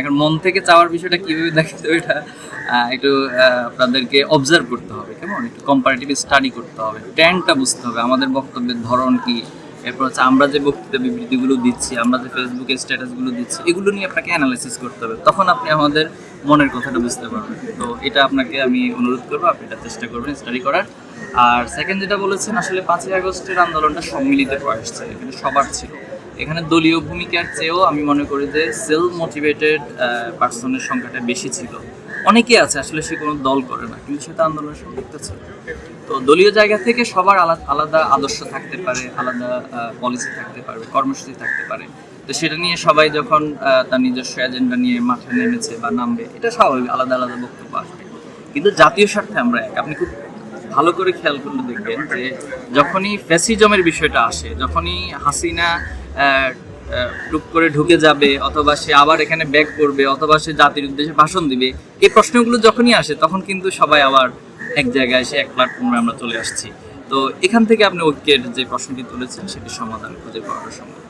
এখন মন থেকে চাওয়ার বিষয়টা কীভাবে দেখে তো এটা একটু আপনাদেরকে অবজার্ভ করতে হবে, কেমন? একটু কম্পারেটিভ স্টাডি করতে হবে ট্রেন্ডটা বুঝতে হবে, আমাদের বক্তব্যের ধরন কি? এরপর হচ্ছে আমরা যে বক্তৃতা বিবৃতিগুলো দিচ্ছি, আমরা যে ফেসবুকে স্ট্যাটাসগুলো দিচ্ছি, এগুলো নিয়ে আপনাকে অ্যানালাইসিস করতে হবে, তখন আপনি আমাদের মনের কথাটা বুঝতে পারবেন। তো এটা আপনাকে আমি অনুরোধ করব, আপনি এটা চেষ্টা করবেন স্টাডি করার। আর সেকেন্ড যেটা বলেছেন, আসলে পাঁচই আগস্টের আন্দোলনটা সম্মিলিত প্রয়াস ছিল এখানে সবার ছিল। এখানে দলীয় ভূমিকার চেয়েও আমি মনে করি যে সেলফ মোটিভেটেড পার্সনের সংখ্যাটা বেশি ছিল। অনেকে আছে, আসলে সে কোনো দল করে না, কিন্তু সেটা আন্দোলনের সম্পৃক্ত ছিল। তো দলীয় জায়গা থেকে সবার আলাদা আলাদা আদর্শ থাকতে পারে, আলাদা পলিসি থাকতে পারবে কর্মসূচি থাকতে পারে। তো সেটা নিয়ে সবাই যখন তার নিজস্ব এজেন্ডা নিয়ে মাঠে নেমেছে বা নামবে, এটা স্বাভাবিক, আলাদা আলাদা বক্তব্য আসবে। কিন্তু জাতীয় স্বার্থে আমরা এক, আপনি খুব ভালো করে খেয়াল করলে দেখবেন যে যখনই ফ্যাসিজমের বিষয়টা আসে যখনই হাসিনা টুক করে ঢুকে যাবে অথবা সে আবার এখানে ব্যাক করবে অথবা সে জাতির উদ্দেশ্যে ভাষণ দিবে এই প্রশ্নগুলো যখনই আসে তখন কিন্তু সবাই আবার এক জায়গায় এসে এক প্ল্যাটফর্মে আমরা চলে আসছি। তো এখান থেকে আপনি ঐক্যের যে প্রশ্নটি তুলেছেন সেটির সমাধান খুঁজে পাওয়ার সম্ভব